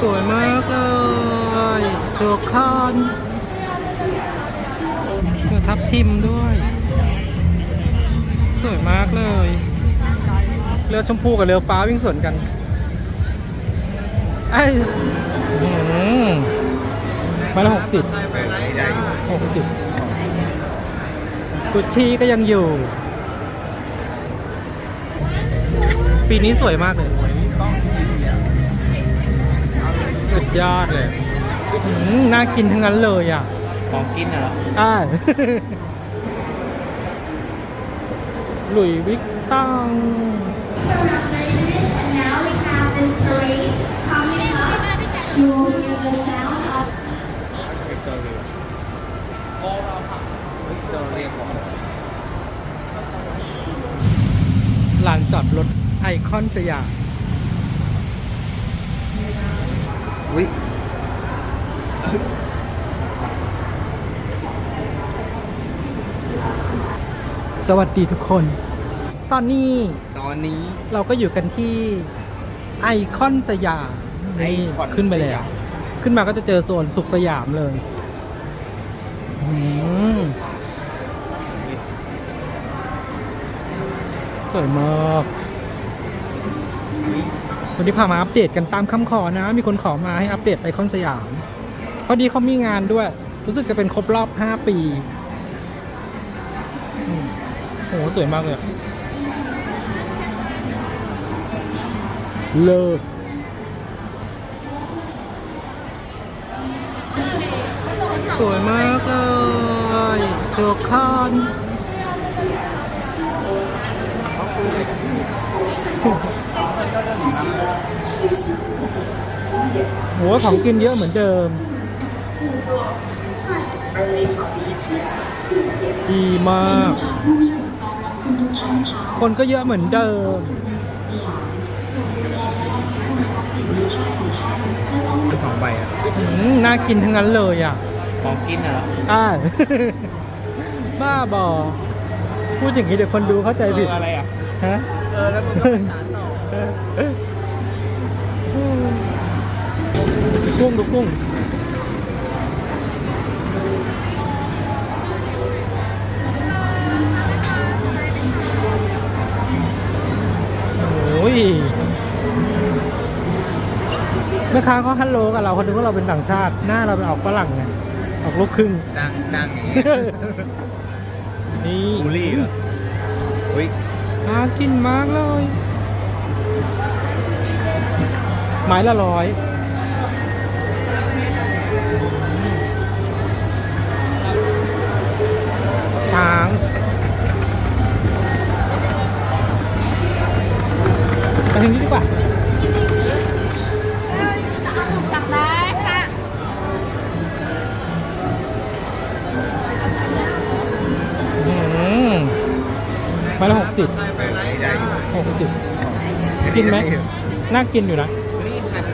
สวยมากเลยตัวคอนตัวทับทิมด้วย สวยมากเลย เรือชมพูกับเรือฟ้าวิ่งสวนกันไอ้หือมาละหกสิบหกสิบกุชชี่ก็ยังอยู่ ปีนี้สวยมากเลย สุดยอดเลยอื้อหือน่ากินทั้งนั้นเลยอะของกินเหรออ่า หลุยส์วิกตอง And now we have this parade coming up. You will hear the sound of วิกตอเรียวิกตอเรียของลานจอดรถไอคอนสยาม วิสวัสดีทุกคน ตอนนี้ตอนนี้เราก็อยู่กันที่ไอคอนสยามไอนี่คอนขึ้นไปแล้สยาวมขึ้นมาก็จะเจอโซนสุขสยามเลยอืมสวยมาก วันนี้พามาอัปเดตกันตามคำขอนะ มีคนขอมาให้อัปเดตไอคอนสยาม พอดีเขามีงานด้วย รู้สึกจะเป็นครบรอบ 5 ปีอืมโหสวยมากเลยเลิศสวยมากเลยตัวคอนโหของกินเยอะเหมือนเดิม ดีมาก คนก็เยอะเหมือนเดิมเป็นสองใบอะอืมน่ากินทั้งนั้นเลยอะ ของกินเหรออ่าบ้าบอ พูดอย่างนี้เดี๋ยวคนดูเข้าใจผิดเอออะไรอะ ฮะ เออแล้วมันก็เป็นสารต่อ ดูกุ้งดูกุ้งโอ้ยแม่ค้าเขาฮัลโหลกับเราเขาดูว่าเราเป็นต่างชาติ หน้าเราเป็นออกฝรั่งไงออกลูกครึ่ง ดังดังอย่างนี้นี่บูลลี่เหรอวิน่ากินมากเลย ไม้ละร้อยช้างไปทางนี้ดีกว่าสั่งได้ค่ะอืมไม้ละหกสิบหกสิบ กินไหมน่ากินอยู่นะนี่พัน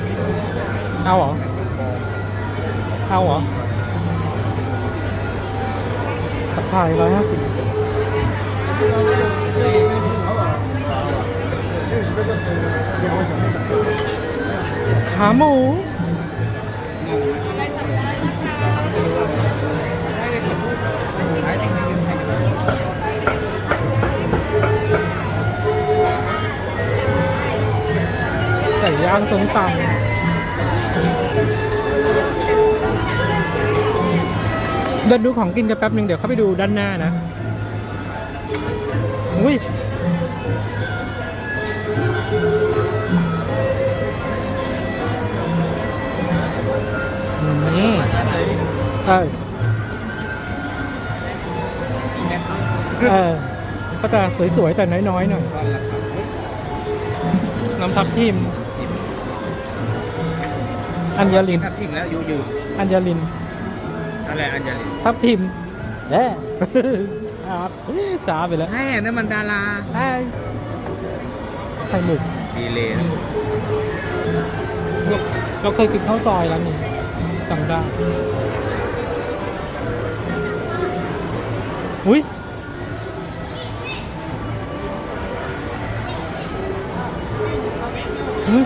เอาเหรอเอาเหรอตะไคร้ร้อยห้าสิบขาหมู ก่ย่างส้มตำเดินดูของกินกันแป๊บหนึ่งเดี๋ยวเข้าไปดูด้านหน้านะ อุ้ยอืมเออเออก็จะสวยๆ แต่น้อยๆหน่อยน้ำทับทิม อัญญลิน ทับทิมแล้วยูยูอัญญลินอะไรอัญญาลินทับทิมเด้ช้าช้าไปแล้วแม่นั่นมันดาราไอ้ไข่หมึกดีเลยเราเราเคยกินข้าวซอยร้านนี้จำได้อุ้ยอุ้ย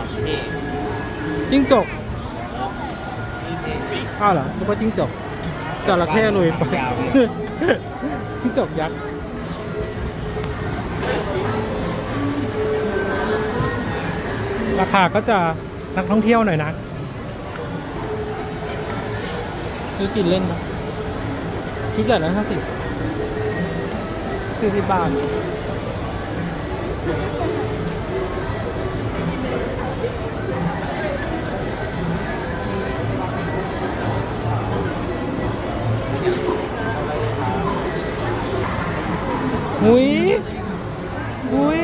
จิ้งจก อ้าวเหรอนึกว่าจิ้งจกจระเข้ลุยไปยาวเลย จิ้งจกยักษ์ราคาก็จะนักท่องเที่ยวหน่อยนะซื้อกินเล่นนะชุดใหญ่ละห้าสิบสี่สิบบาท หุยหุย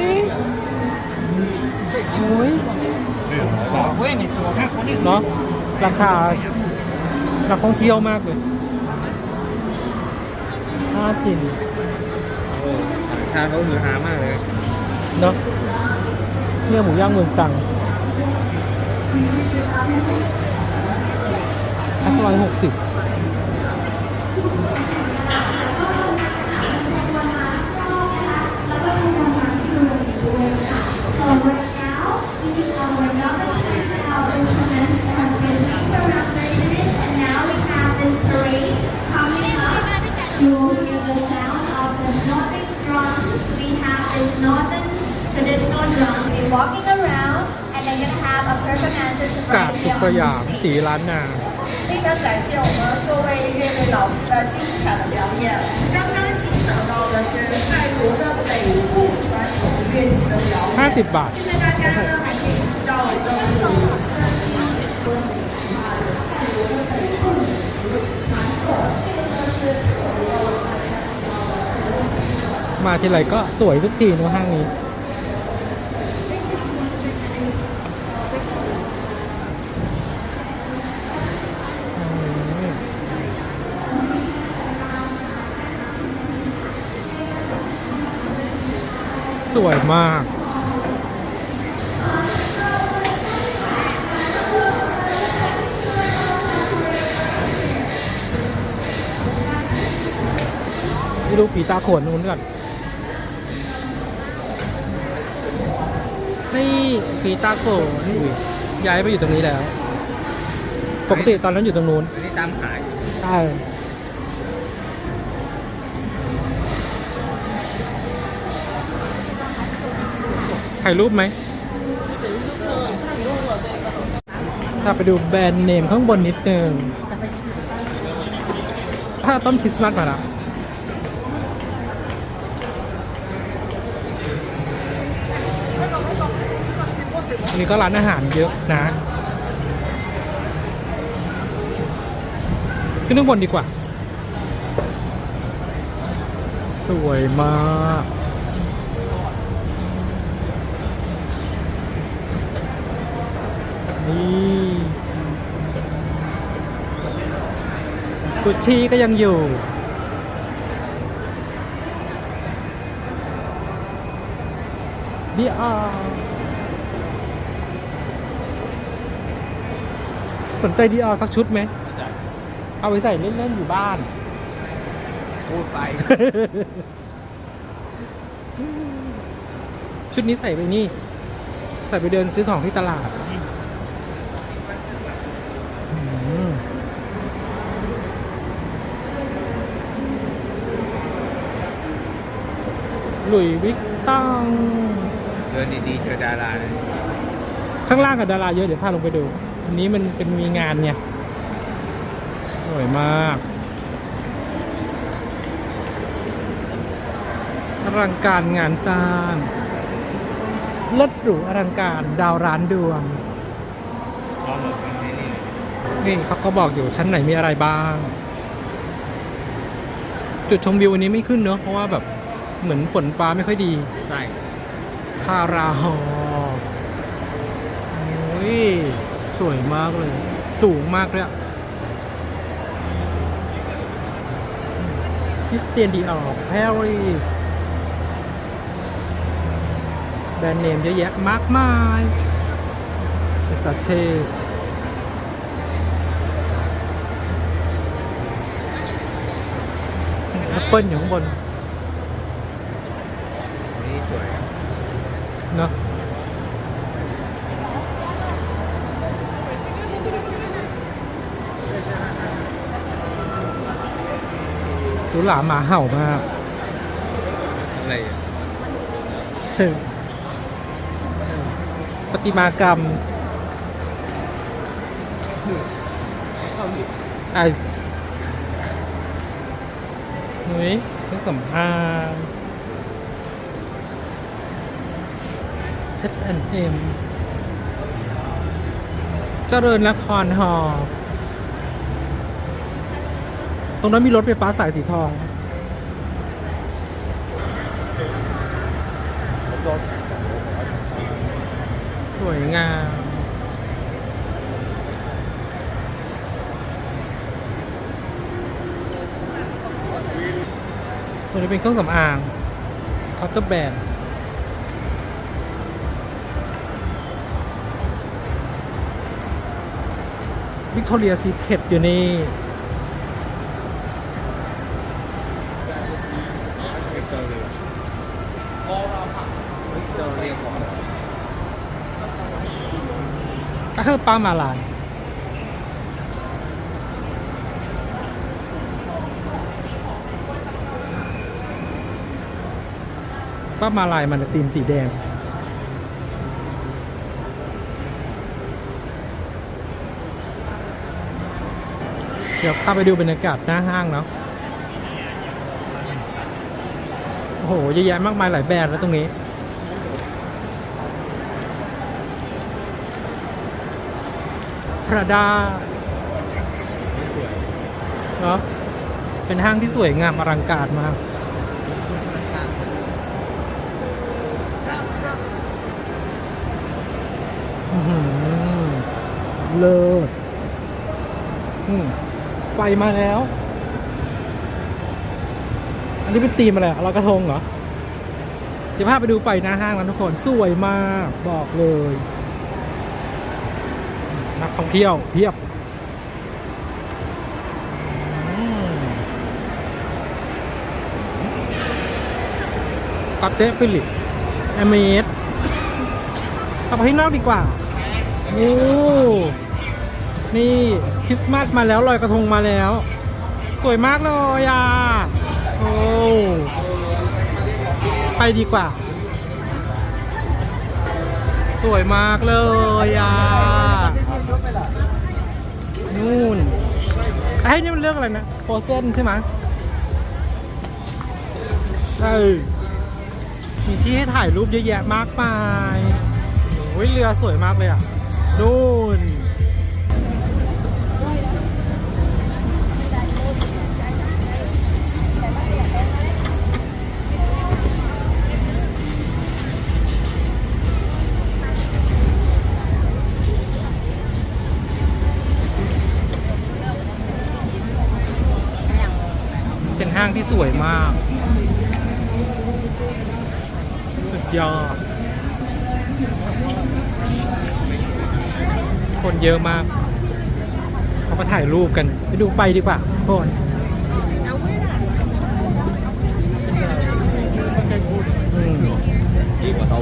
หุยเว้ยนี่สวยนะคนนี้เนาะราคานักท่องเที่ยวมากเลยน่ากินโอ้ต่างชาติเขาหือหามากเลยเนาะเนี่ยหมูย่างเมืองตรังอันร้อยหกสิบ walking around, and they're gonna have a performance กาด right สุ here ข on ยาม the สี stage. ล้านนา 非常感谢我们各位乐队老师的精彩的表演。刚刚欣赏到的是泰国的北部传统乐器的表演。 50 บาท 现在大家呢还可以听到一个鼓声音。 มาทีไรก็สวยทุกทีเนอะห้างนี้ วยมาก ไปดูผีตาโขนนู้นก่อน นี่ผีตาโขนอุ้ยย้ายไปอยู่ตรงนี้แล้ว ปกติตอนนั้นอยู่ตรงนู้น อันนี้ตามหาอยู่ ใช่ ถ่ายรูปไหมถ้าไปดูแบรนด์เนมข้างบนนิดนึง ถ้าต้นคริสต์มาสมาแล้วอันนี้ก็ร้านอาหารเยอะนะ ขึ้นข้างบนดีกว่า สวยมาก นี่กุชชี่ก็ยังอยู่ ดีอาสนใจดีอาสักชุดไหม เอาไปใส่เล่น ๆ อยู่บ้าน พูดไป ชุดนี้ใส่ไปนี่ ใส่ไปเดินซื้อของที่ตลาด หลุยส์วิกตองเดินดีๆเจอดาราเลยข้างล่างกับดาราเยอะ เดี๋ยวพาลงไปดู อันนี้มันเป็นมีงานเนี่ยสวยมากอลังการงานสร้างรถหรูอลังการดาวร้านดวงรอหมดกันนี่นี่นี่เขาก็บอกอยู่ชั้นไหนมีอะไรบ้าง จุดชมวิววันนี้ไม่ขึ้นเนอะเพราะว่าแบบ เหมือนฝนฟ้าไม่ค่อยดีใส่พาราฮอโอ้ย สวยมากเลย สูงมากเลยคริสเตียนดีออปารีสแบรนด์เนมเยอะแยะมากมายซาเช่แอปเปิลอยู่ข้างบนนี่ นาะตุลาหมาเห่ามาก อะไรอะปฏิมากรรมไอ้หนุ้ยต้องสัมภาษณ์ H&M เจริญนครหอตรงนั้นมีรถไฟฟ้าสายสีทองสวยงาม ตัวนี้เป็นเครื่องสำอางเคาน์เตอร์แบรนด์ วิกตอเรียซีเคทอยู่นี่วิกตอเรียวิกตอเรียของก็คือป้ามาลายป้ามาลายมันตีมสีแดง เดี๋ยวพาไปดูบรรยากาศหน้าห้างเนาะโอ้โหเยอะแยะมากมายหลายแบรนด์แล้วตรงนี้พระดาเนาะเป็นห้างที่สวยงามอลังการมากเลิศ ไฟมาแล้ว อันนี้เป็นธีมอะไรอะลอยกระทงเหรอเดี๋ยวพาไปดูไฟหน้าห้างนะทุกคน สวยมากบอกเลย นักท่องเที่ยวเพียบปาเต้ฟิลิปแอมเมสเอาไปข้นอกดีกว่า โอ้ นี่คริสต์มาสมาแล้วลอยกระทงมาแล้ว สวยมากเลยอะโอ้ไปดีกว่า สวยมากเลยอะนู่นไอ้ยนี่มันเรื่องอะไรนะโฟเซนใช่ไหมเออมีที่ให้ถ่ายรูปเยอะแยะมากมายโอ้ยเรือสวยมากเลยอะนู่น เป็นห้างที่สวยมาก สุดยอด คนเยอะมาก เขามาถ่ายรูปกัน ไปดูไฟดีกว่าทุกคนอืมยิ่งกว่าเตา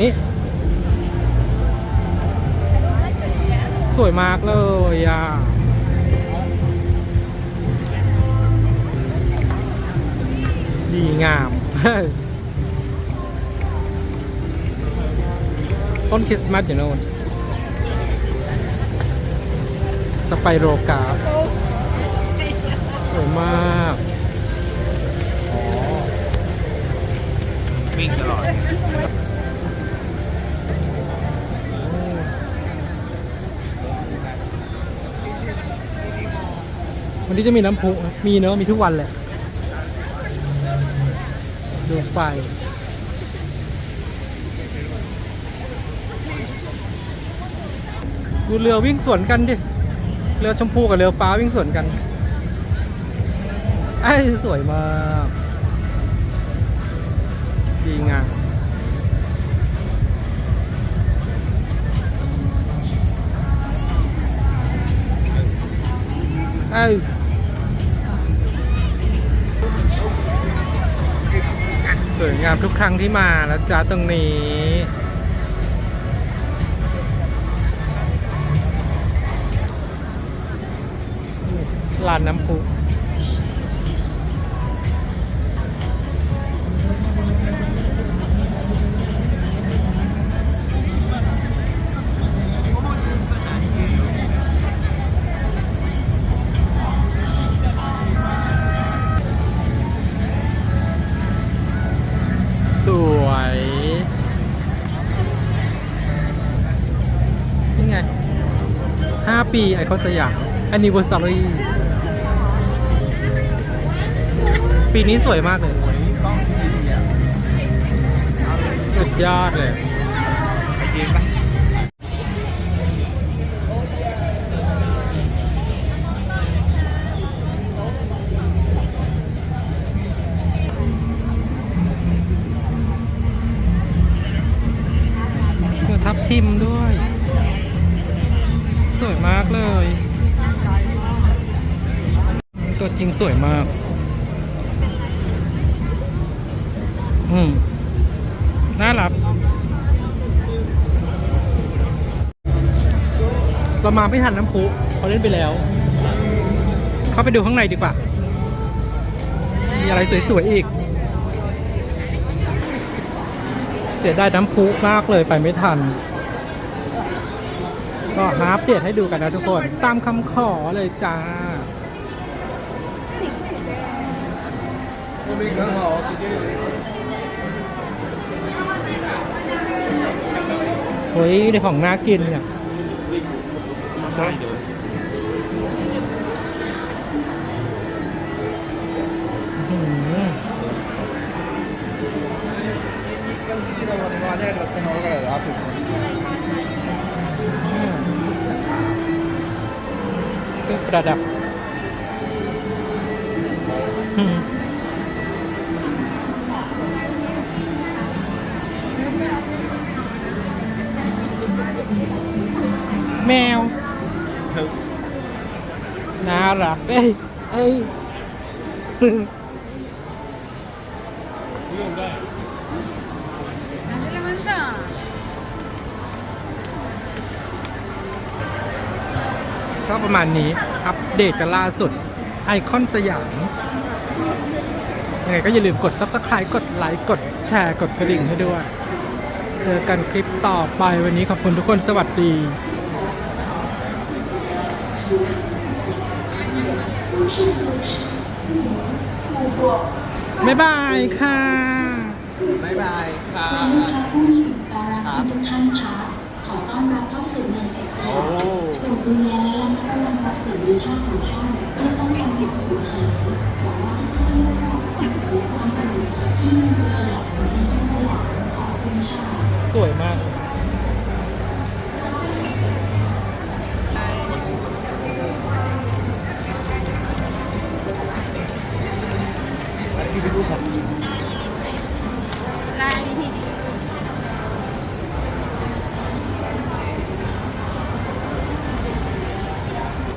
นี่สวยมากเลยอะ ดีงาม ต้นคริสต์มาสอยู่โน่นสไปโรกาฟสวยมากวิ่งตลอดวันนี้จะมีน้ำพุนะมีเนอะมีทุกวันแหละ ดูไฟดูเรือวิ่งสวนกันดิ เรือชมพูกับเรือฟ้าวิ่งสวนกัน ไอ้สวยมาก ดีงามไอ้ สวยงามทุกครั้งที่มาแล้วจ้าตรงนี้สลานน้ำพุ 5ปีไอคอนสยาม anniversary ปีนี้สวยมากเลยต้องกินเนี่ยสุดยอดเลย ตัวจริงสวยมาก อืมน่ารักเรามาไม่ทันน้ำพุเขาเล่นไปแล้ว เข้าไปดูข้างในดีกว่า มีอะไรสวยๆอีก เสียดายน้ำพุมากเลยไปไม่ทัน ก็หาเปลี่ยนให้ดูกันนะทุกคน ตามคำขอเลยจ้า 没刚好时间。 เฮ้ยในของน่ากินเนี่ย ใช่เดี๋ยว อื้อหือ considera una materia เอ้ยเอ้ยก็ประมาณนี้ อัปเดตกันล่าสุด ไอคอนสยาม ยังไงก็อย่าลืมกด subscribe กดไลค์กดแชร์กดกระดิ่งให้ด้วย เจอกันคลิปต่อไปวันนี้ขอบคุณทุกคนสวัสดี บ๊ายบายค่ะ บ๊ายบายครัลูกบค้าผู้มีอุปการะทุกท่านคะขอต้อนรับเข้าสู่เมืองสุขสยามโปรดดูแลและระมัดระวังทรัพย์สินมีค่าของท่านเพื่อป้องกันการสูญหายหวังว่าทุกท่านได้รับความสะดวกที่เมืองสุขสยามและสยามขอบคุณค่ะ สวยมาก